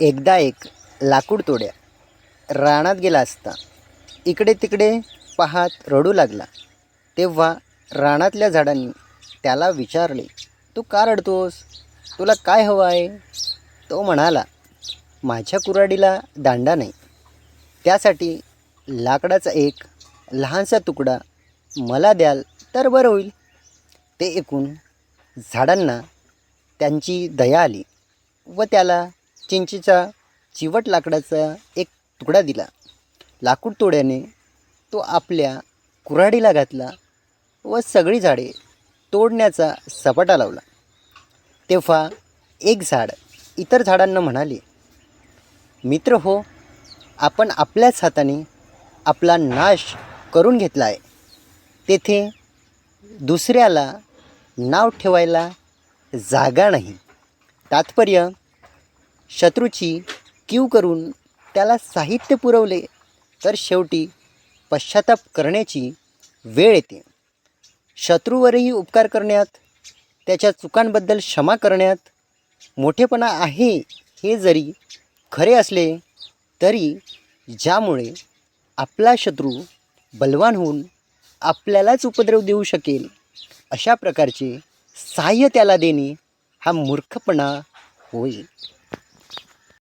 एकदा एक लाकूड तोड्या. रानात गेला असता. इकडे तिकडे पाहात रडू लागला. तेव्हा रानातल्या झाडांनी त्याला विचारले तू का रडतोस? तुला काय हवं आहे? तो म्हणाला माझ्या कुऱ्हाडीला दांडा नाही. त्यासाठी लाकडाचा एक लहानसा तुकडा मला द्याल तर बरं होईल. ते ऐकून झाडांना त्यांची दया आली व त्याला चिंचेचा चिवट लाकडाचा एक तुकडा दिला. लाकूड तोड्याने तो आपल्या कुऱ्हाडीला घातला व सगळी झाडे तोडण्याचा सपाटा लावला. तेव्हा एक झाड इतर झाडांना म्हणाले मित्र हो आपण आपल्याच हाताने आपला नाश करून घेतला आहे. तेथे दुसऱ्याला नाव ठेवायला जागा नाही. तात्पर्य शत्रूची कीव करून त्याला साहित्य पुरवले तर शेवटी पश्चाताप करण्याची वेळ येते. शत्रूवरही उपकार करण्यात त्याच्या चुकांबद्दल क्षमा करण्यात मोठेपणा आहे हे जरी खरे असले तरी ज्यामुळे आपला शत्रू बलवान होऊन आपल्यालाच उपद्रव देऊ शकेल अशा प्रकारचे सहाय्य त्याला देणे हा मूर्खपणा होईल